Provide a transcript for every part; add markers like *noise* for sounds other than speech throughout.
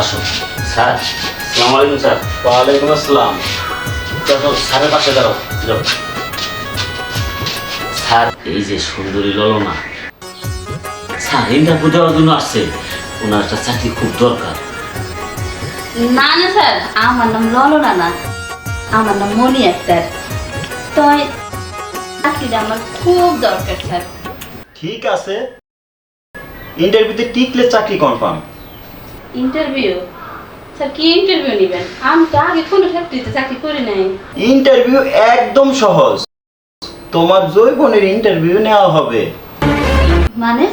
আসো আসো স্যার সালাম আলাইকুম স্যার। ওয়ালাইকুম আসসালাম। দেখো স্যারের পাশে দাঁড়াও। যাও। স্যার এই যে সুন্দরী ললনা। স্যার ইন্টারভিউ দেওয়ার জন্য আসছে। ওনার একটা চাকরি খুব দরকার। না না স্যার আমার নাম ললনা না। আমার নাম মনি আক্তার। তাই চাকরিটা আমার খুব দরকার স্যার। ঠিক আছে। ইন্টারভিউতে টিকলে চাকরি কনফার্ম ইন্টারভিউ স্যার কি ইন্টারভিউ নেবেন? আমি তো আগে কোনো ফ্যাক্টরিতে চাকরি করি নাই। ইন্টারভিউ একদম সহজ। তোমার জৈবনের ইন্টারভিউ নেওয়া হবে। মানে?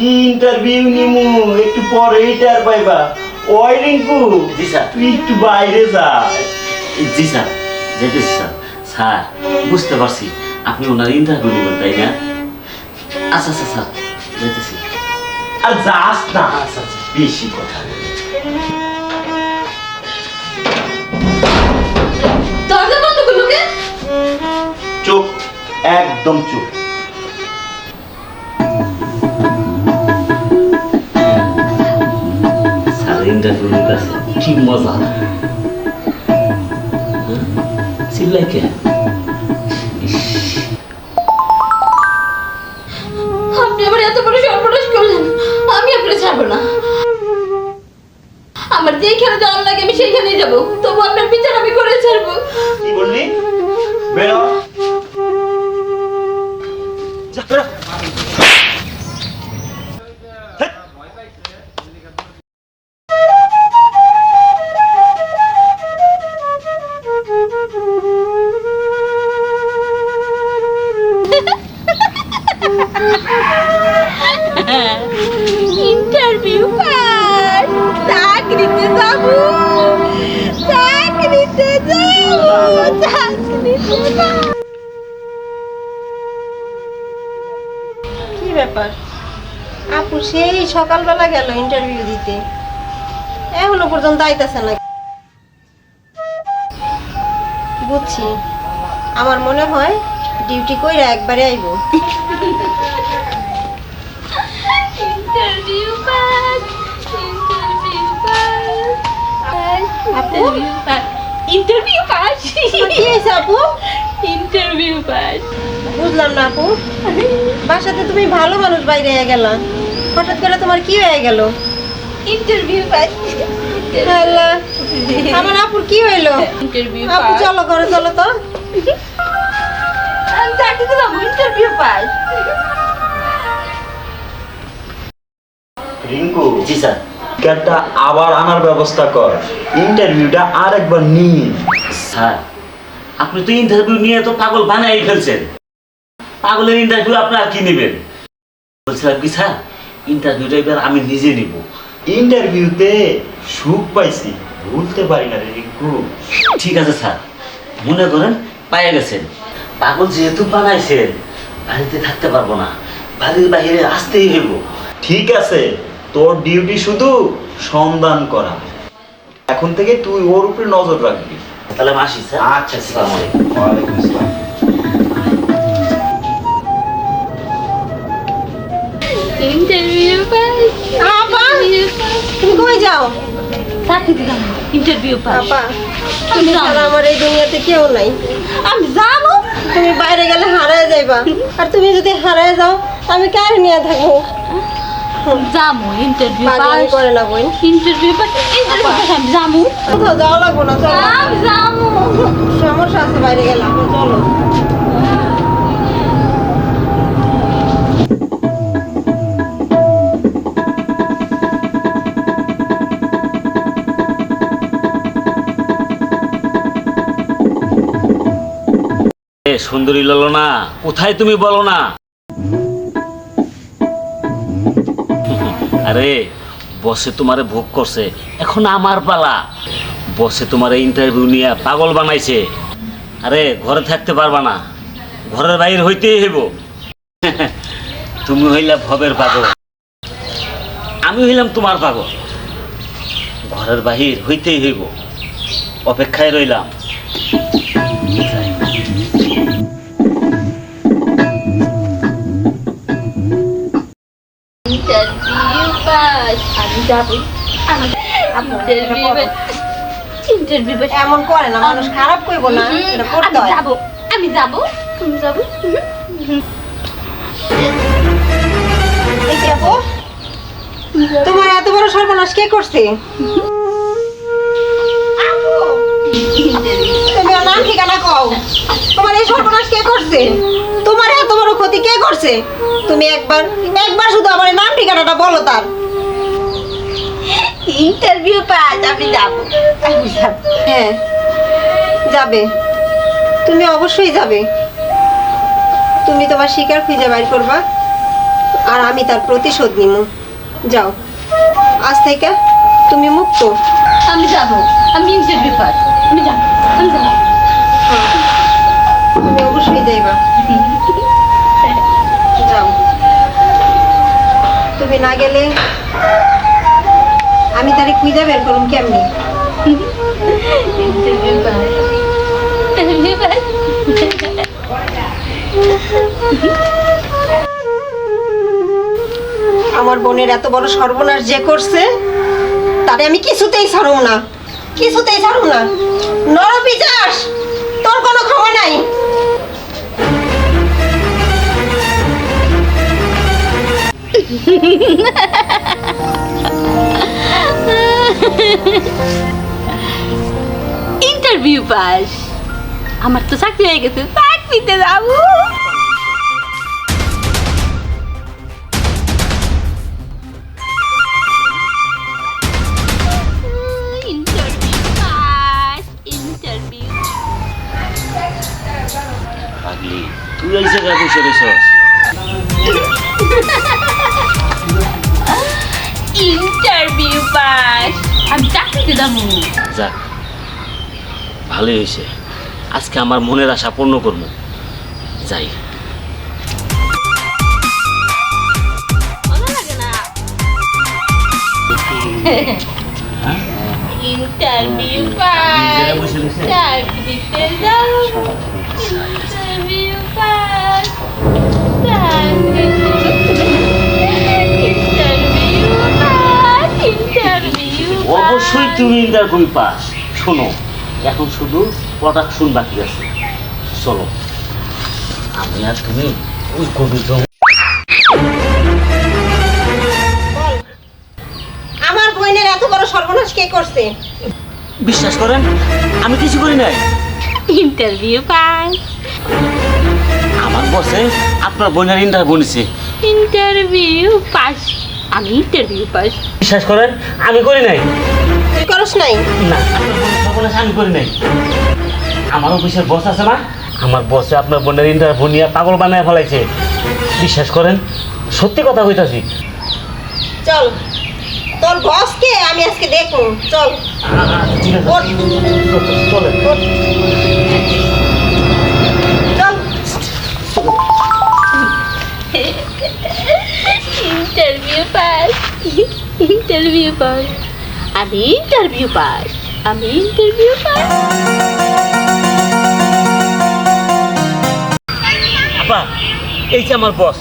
ইন্টারভিউ নিমু? একটু পরেই টার পাইবা। ওই রিঙ্কু জি স্যার। তুই একটু বাইরে যা। জি স্যার। যেতেছি স্যার। স্যার বুঝতে পারছি। আপনি ওনার ইন্টারভিউ নেবেন তাই না? আচ্ছা আচ্ছা স্যার। যেতেছি। আর যাস না। আচ্ছা আচ্ছা। বেশি কথা। দরজা বন্ধ করল কে? চুপ একদম চুপ ইন্টারভিউ নিতেছে কি মজা। হ্যাঁ? চিল্লাই কে? যেখানে যাওয়ার লাগে আমি সেইখানেই যাব। ব্যাপার আপু সেই সকালবেলা গেল ইন্টারভিউ দিতে। এখনও পর্যন্ত আইতাছে না। বুঝছি। আমার মনে হয় ডিউটি কইরা একবারে আইব। ইন্টারভিউ পাস ইন্টারভিউ পাস হয়েছে আপু? ইন্টারভিউ পাস বুঝলাম না আপু। বাসাতে তুমি ভালো মানুষ বাইরে হয়ে গেলা। হঠাৎ করে তোমার কি হয়ে গেল? ইন্টারভিউ পাস আল্লাহ, আমার আপুর কি হইল? ইন্টারভিউ আপু পাস চলো ঘরে চলো তো। আমি ইন্টারভিউ পাস রিঙ্কু। জি স্যার। আবার আনার ব্যবস্থা কর। ইন্টারভিউটা আর একবার স্যার আপনি তো ইন্টারভিউ নিয়ে তো পাগল বানাই ফেলছেন। পাগলের ইন্টারভিউ আপনার কি নেবেন? বলছিলাম কি স্যার ইন্টারভিউটা এবার আমি নিজে নিব। ইন্টারভিউতে সুখ পাইছি ভুলতে পারি না রে রিঙ্কু। ঠিক আছে স্যার। মনে করেন পায়ে গেছেন। পাগল যেহেতু বানাইছেন বাড়িতে থাকতে পারব না। বাড়ির বাইরে আসতেই হইব। ঠিক আছে তোর ডিউটি শুধু সন্ধান করা। এখন থেকে তুই ওর উপরে নজর রাখবি। তাহলে আমি আসি স্যার। আচ্ছা আসসালামু আলাইকুম। ওয়ালাইকুম আসসালাম। ইন্টারভিউ আপা তুমি কই যাও? যাব ইন্টারভিউ আপা তুমি। ছাড়া আমার এই দুনিয়াতে কেউ নাই। আমি যাব। তুমি বাইরে গেলে হারায় যাইবা। আর তুমি যদি হারায় যাও আমি কার নিয়ে থাকব? ইন্টারভিউ করে না। বোন ইন্টারভিউ পাস ইন্টারভিউ আমি যাব। কোথাও যাওয়া লাগবো না চলো। আমি যাব। সমস্যা আছে বাইরে গেলাম চলো। সুন্দরী ললনা কোথায় তুমি বলো না? আরে, বসে তোমারে ভোগ করছে। এখন আমার পালা। বসে তোমার ইন্টারভিউ নিয়ে পাগল বানাইছে। আরে, ঘরে থাকতে পারবা না। ঘরের বাইরে হইতেই হইব। *laughs* তুমি হইলা ভবের পাগল। আমি হইলাম তোমার পাগল। ঘরের বাহির হইতেই হইব। অপেক্ষায় রইলাম। যাব এমন করে না মানুষ খারাপ কইব না এটা করতে হয়। যাব আমি যাব তুমি যাব। এই যে আপু। তোমার এত বড় সর্বনাশ কে করছে? নাম ঠিকানা কও। তোমার এই সর্বনাশ কে করছে? তোমার এত বড় ক্ষতি কে করছে? তুমি একবার একবার শুধু আমার নাম ঠিকানাটা বলো তার। ইন্টারভিউ পাস আমি যাব। আমি যাব। হ্যাঁ যাবে। তুমি অবশ্যই যাবে। তুমি তোমার শিকার খুঁজে বাইর করবা। আর আমি তার প্রতিশোধ নিব যাও। আজ থেকে তুমি মুক্ত। আমি যাব। আমি ইন্টারভিউ পাস আমি যাব। আমি যাব। তুমি অবশ্যই যাইবা। যাও। তুমি না গেলে আমি তারে খুঁজে বের করুম কেমনি? আমার বোনের এত বড় সর্বনাশ যে করছে, তারে আমি কিছুতেই ছাড়ুম না। কিছুতেই ছাড়ুম না। নরপিচাস তোর কোনো ক্ষমা নাই। ইন্টারভিউ পাস আমার তো চাকরি হয়ে গেছে। চাকরিতে যাব। তুই জায়গায় বসে রয়েছস। *laughs* Interview pass. আমি চাকরিতে যাব যাক ভালোই হয়েছে। আজকে আমার মনের আশা পূর্ণ করব। যাই। ভালো লাগে না? Interview pass. চাকরিতে যাও ইন্টারভিউ পাস। ইন্টারভিউ তুমি ইন্টারভিউ পাস। শোনো এখন শুধু প্রোডাকশন বাকি আছে। চলো। আমি আর তুমি ওই গভীর আমার বোনের এত বড় সর্বনাশ কে করছে? বিশ্বাস করেন আমি কিছু করি নাই। ইন্টারভিউ পাস আমার বসে আপনার বোনের ইন্টারভিউ নিছে ইন্টারভিউ পাস। আমি ইন্টারভিউ পাস। বিশ্বাস করেন আমি করি নাই। করস নাই? না। বোনের সর্বনাশ করি নাই। আমার অফিসের বস আছে না? আমার বসে আপনার বোনের ইন্টারভিউ নিয়ে পাগল বানায় ফেলাইছে। বিশ্বাস করেন সত্যি কথা কইতাছি। চল। তোর বসকে আমি আজকে দেখুন চল। ঠিক আছে। চল। Interview pass. Interview pass. আমি ইন্টারভিউ পাস আমি ইন্টারভিউ পাস আপা এই যে আমার বস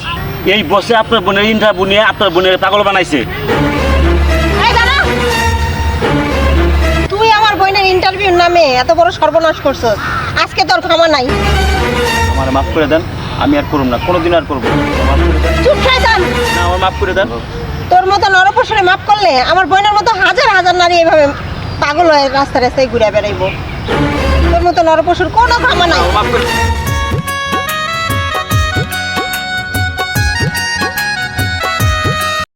এই বসে আপনার বোনের ইন্টারভিউ নিয়ে আপনার বোনের পাগল বানাইছে। এই তুই আমার বোনের ইন্টারভিউর নামে এত বড় সর্বনাশ করছস। আজকে তোর ক্ষমা নাই। আমার মাফ করে দেন আমি আর করুম না। কোনোদিন আর করব না আমার মাফ করে দেন। তোর মতো নরপসরে মাফ করলে আমার বোনের মতো হাজার হাজার নারী এভাবে পাগল হয়ে রাস্তা রাস্তায় ঘুরে বেড়াইবো। তোর মতো নরপশুর কোনো ক্ষমা নাই।